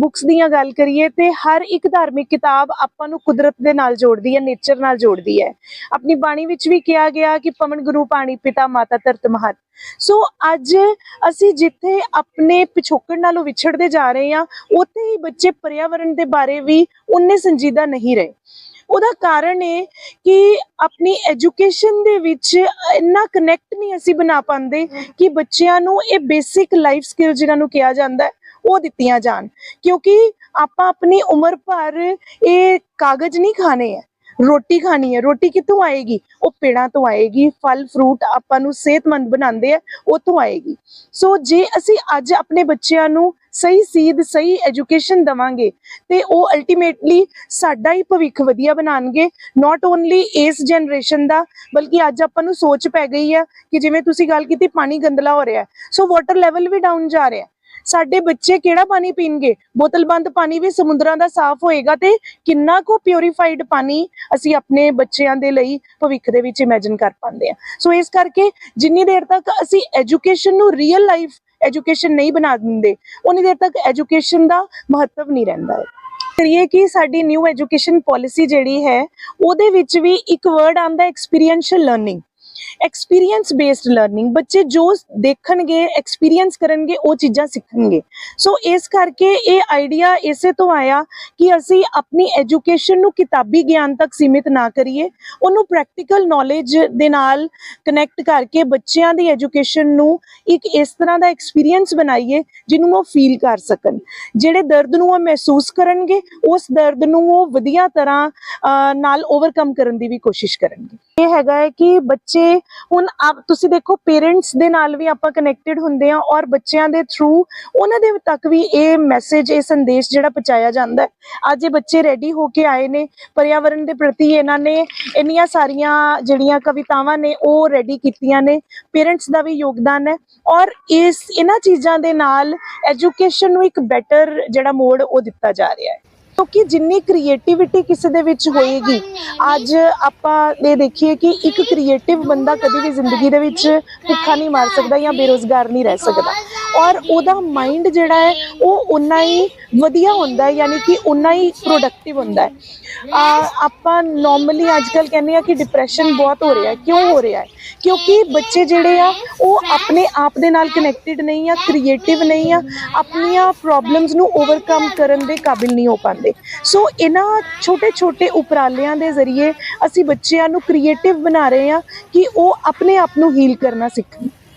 Books ਦੀਆਂ ਗੱਲ ਕਰੀਏ ਤੇ ਹਰ ਇੱਕ ਧਾਰਮਿਕ ਕਿਤਾਬ ਆਪਾਂ ਨੂੰ ਕੁਦਰਤ ਦੇ ਨਾਲ ਜੋੜਦੀ ਹੈ ਨੇਚਰ ਨਾਲ ਜੋੜਦੀ ਹੈ। ਆਪਣੀ ਬਾਣੀ ਵਿੱਚ ਵੀ ਕਿਹਾ ਗਿਆ ਕਿ ਪਵਨ ਗੁਰੂ ਪਾਣੀ ਪਿਤਾ ਮਾਤਾ ਧਰਤ ਮਹਤ। ਸੋ ਅੱਜ ਅਸੀਂ ਜਿੱਥੇ ਆਪਣੇ ਪਿਛੋਕੜ ਨਾਲੋਂ ਵਿਛੜਦੇ ਜਾ ਰਹੇ ਹਾਂ, ਉੱਥੇ ਹੀ ਬੱਚੇ ਪਰਿਆਵਰਣ ਦੇ ਬਾਰੇ ਵੀ ਉਨੇ ਸੰਜੀਦਾ ਨਹੀਂ ਰਹੇ। ਉਹਦਾ ਕਾਰਨ ਇਹ ਕਿ ਆਪਣੀ ਐਜੂਕੇਸ਼ਨ ਦੇ ਵਿੱਚ ਇੰਨਾ ਕਨੈਕਟ ਨਹੀਂ ਅਸੀਂ ਬਣਾ ਪਾਉਂਦੇ ਕਿ ਬੱਚਿਆਂ ਨੂੰ ਇਹ ਬੇਸਿਕ ਲਾਈਫ ਸਕਿੱਲ ਜਿਹਨਾਂ ਨੂੰ ਕਿਹਾ ਜਾਂਦਾ ਹੈ ਉਹ ਦਿੱਤੀਆਂ ਜਾਣ। ਕਿਉਂਕਿ ਆਪਾਂ ਆਪਣੀ ਉਮਰ ਭਰ ਇਹ ਕਾਗਜ਼ ਨਹੀਂ ਖਾਣੇ ਹੈ। ਰੋਟੀ ਖਾਣੀ ਹੈ। ਰੋਟੀ ਕਿੱਥੋਂ ਆਏਗੀ? ਉਹ ਪੇੜਾਂ ਤੋਂ ਆਏਗੀ। ਫਲ ਫਰੂਟ ਆਪਾਂ ਨੂੰ ਸਿਹਤਮੰਦ ਬਣਾਉਂਦੇ ਆ ਉੱਥੋਂ ਆਏਗੀ। ਸੋ ਜੇ ਅਸੀਂ ਅੱਜ ਆਪਣੇ ਬੱਚਿਆਂ ਨੂੰ ਸਹੀ ਸੀਧ ਸਹੀ ਐਜੂਕੇਸ਼ਨ ਦਵਾਂਗੇ, ਤੇ ਉਹ ਅਲਟੀਮੇਟਲੀ ਸਾਡਾ ਹੀ ਭਵਿੱਖ ਵਧੀਆ ਬਣਾਉਣਗੇ। ਨਾਟ ਓਨਲੀ ਇਸ ਜਨਰੇਸ਼ਨ ਦਾ, ਬਲਕਿ ਅੱਜ ਆਪਾਂ ਨੂੰ ਸੋਚ ਪੈ ਗਈ ਆ ਕਿ ਜਿਵੇਂ ਤੁਸੀਂ ਗੱਲ ਕੀਤੀ, ਪਾਣੀ ਗੰਦਲਾ ਹੋ ਰਿਹਾ ਸੋ ਵਾਟਰ ਲੈਵਲ ਵੀ ਡਾਊਨ ਜਾ ਰਿਹਾ ਸਾਡੇ ਬੱਚੇ ਕਿਹੜਾ ਪਾਣੀ ਪੀਣਗੇ? ਬੋਤਲਬੰਦ ਪਾਣੀ ਵੀ ਸਮੁੰਦਰਾਂ ਦਾ ਸਾਫ਼ ਹੋਏਗਾ ਤੇ ਕਿੰਨਾ ਕੁ ਪਿਉਰੀਫਾਈਡ ਪਾਣੀ ਅਸੀਂ ਆਪਣੇ ਬੱਚਿਆਂ ਦੇ ਲਈ ਭਵਿੱਖ ਦੇ ਵਿੱਚ ਇਮੇਜਿਨ ਕਰ ਪਾਉਂਦੇ ਆ ਸੋ ਇਸ ਕਰਕੇ ਜਿੰਨੀ ਦੇਰ ਤੱਕ ਅਸੀਂ ਐਜੂਕੇਸ਼ਨ ਨੂੰ ਰੀਅਲ ਲਾਈਫ ਐਜੂਕੇਸ਼ਨ ਨਹੀਂ ਬਣਾ ਦਿੰਦੇ, ਉਨੀ ਦੇਰ ਤੱਕ ਐਜੂਕੇਸ਼ਨ ਦਾ ਮਹੱਤਵ ਨਹੀਂ ਰਹਿੰਦਾ ਹੈ। ਕਰੀਏ ਕਿ ਸਾਡੀ ਨਿਊ ਐਜੂਕੇਸ਼ਨ ਪਾਲਿਸੀ ਜਿਹੜੀ ਹੈ, ਉਹਦੇ ਵਿੱਚ ਵੀ ਇੱਕ ਵਰਡ ਆਂਦਾ experiential learning experience based learning ਬੱਚੇ ਜੋ ਦੇਖਣਗੇ ਐਕਸਪੀਰੀਅੰਸ ਕਰਨਗੇ, ਉਹ ਚੀਜ਼ਾਂ ਸਿੱਖਣਗੇ। ਸੋ ਇਸ ਕਰਕੇ ਇਹ ਆਈਡੀਆ ਇਸੇ ਤੋਂ ਆਇਆ ਕਿ ਅਸੀਂ ਆਪਣੀ ਐਜੂਕੇਸ਼ਨ ਨੂੰ ਕਿਤਾਬੀ ਗਿਆਨ ਤੱਕ ਸੀਮਿਤ ਨਾ ਕਰੀਏ। ਉਹਨੂੰ ਪ੍ਰੈਕਟੀਕਲ ਨੌਲੇਜ ਦੇ ਨਾਲ ਕਨੈਕਟ ਕਰਕੇ ਬੱਚਿਆਂ ਦੀ ਐਜੂਕੇਸ਼ਨ ਨੂੰ ਇੱਕ ਇਸ ਤਰ੍ਹਾਂ ਦਾ ਐਕਸਪੀਰੀਅੰਸ ਬਣਾਈਏ, ਜਿਹਨੂੰ ਉਹ ਫੀਲ ਕਰ ਸਕਣ। ਜਿਹੜੇ ਦਰਦ ਨੂੰ ਉਹ ਮਹਿਸੂਸ ਕਰਨਗੇ, ਉਸ ਦਰਦ ਨੂੰ ਉਹ ਵਧੀਆ ਤਰ੍ਹਾਂ ਨਾਲ ਓਵਰਕਮ ਕਰਨ ਦੀ ਵੀ ਕੋਸ਼ਿਸ਼ ਕਰਨਗੇ। ਇਹ ਹੈਗਾ ਹੈ ਕਿ ਬੱਚੇ ਹੁਣ ਆਪ, ਤੁਸੀਂ ਦੇਖੋ ਪੇਰੈਂਟਸ ਦੇ ਨਾਲ ਵੀ ਆਪਾਂ ਕਨੈਕਟਡ ਹੁੰਦੇ ਆ ਔਰ ਬੱਚਿਆਂ ਦੇ ਥਰੂ ਉਹਨਾਂ ਦੇ ਤੱਕ ਵੀ ਇਹ ਮੈਸੇਜ ਇਹ ਸੰਦੇਸ਼ ਜਿਹੜਾ ਪਹੁੰਚਾਇਆ ਜਾਂਦਾ ਹੈ। ਅੱਜ ਇਹ ਬੱਚੇ ਰੈਡੀ ਹੋ ਕੇ ਆਏ ਨੇ ਪਰਿਆਵਰਣ ਦੇ ਪ੍ਰਤੀ ਇਹਨਾਂ ਨੇ ਇੰਨੀਆਂ ਸਾਰੀਆਂ ਜਿਹੜੀਆਂ ਕਵਿਤਾਵਾਂ ਨੇ ਉਹ ਰੈਡੀ ਕੀਤੀਆਂ ਨੇ ਪੇਰੈਂਟਸ ਦਾ ਵੀ ਯੋਗਦਾਨ ਹੈ ਔਰ ਇਸ, ਇਹਨਾਂ ਚੀਜ਼ਾਂ ਦੇ ਨਾਲ ਐਜੂਕੇਸ਼ਨ ਨੂੰ ਇੱਕ ਬੈਟਰ ਜਿਹੜਾ ਮੋੜ ਉਹ ਦਿੱਤਾ ਜਾ ਰਿਹਾ ਹੈ। ਕਿਉਂਕਿ ਜਿੰਨੀ ਕ੍ਰੀਏਟੀਵਿਟੀ ਕਿਸੇ ਦੇ ਵਿੱਚ ਹੋਏਗੀ, ਅੱਜ ਆਪਾਂ ਇਹ ਦੇਖੀਏ ਕਿ ਇੱਕ ਕ੍ਰੀਏਟਿਵ ਬੰਦਾ ਕਦੇ ਵੀ ਜ਼ਿੰਦਗੀ ਦੇ ਵਿੱਚ ਭੁੱਖਾ ਨਹੀਂ ਮਾਰ ਸਕਦਾ ਜਾਂ ਬੇਰੋਜ਼ਗਾਰ ਨਹੀਂ ਰਹਿ ਸਕਦਾ। ਔਰ ਉਹਦਾ ਮਾਈਂਡ ਜਿਹੜਾ ਹੈ ਉਹ ਉਨਾ ਹੀ ਵਧੀਆ ਹੁੰਦਾ ਹੈ ਯਾਨੀ ਕਿ ਉਨਾ ਹੀ ਪ੍ਰੋਡਕਟਿਵ ਹੁੰਦਾ ਹੈ। ਆ, ਆਪਾਂ ਨਾਰਮਲੀ ਅੱਜਕੱਲ ਕਹਿੰਦੇ ਆ ਕਿ ਡਿਪਰੈਸ਼ਨ ਬਹੁਤ ਹੋ ਰਿਹਾ ਕਿਉਂ ਹੋ ਰਿਹਾ ਹੈ? ਕਿਉਂਕਿ ਬੱਚੇ ਜਿਹੜੇ ਆ ਉਹ ਆਪਣੇ ਆਪ ਦੇ ਨਾਲ ਕਨੈਕਟਡ ਨਹੀਂ ਆ ਕ੍ਰੀਏਟਿਵ ਨਹੀਂ ਆ ਆਪਣੀਆਂ ਪ੍ਰੋਬਲਮਸ ਨੂੰ ਓਵਰਕਮ ਕਰਨ ਦੇ ਕਾਬਿਲ ਨਹੀਂ ਹੋ ਪਾਉਂਦੇ। ਸੋ ਇਹਨਾਂ ਛੋਟੇ ਛੋਟੇ ਉਪਰਾਲਿਆਂ ਦੇ ਜ਼ਰੀਏ ਅਸੀਂ ਬੱਚਿਆਂ ਨੂੰ ਕ੍ਰੀਏਟਿਵ ਬਣਾ ਰਹੇ ਆ ਕਿ ਉਹ ਆਪਣੇ ਆਪ ਨੂੰ ਹੀਲ ਕਰਨਾ ਸਿੱਖਣ।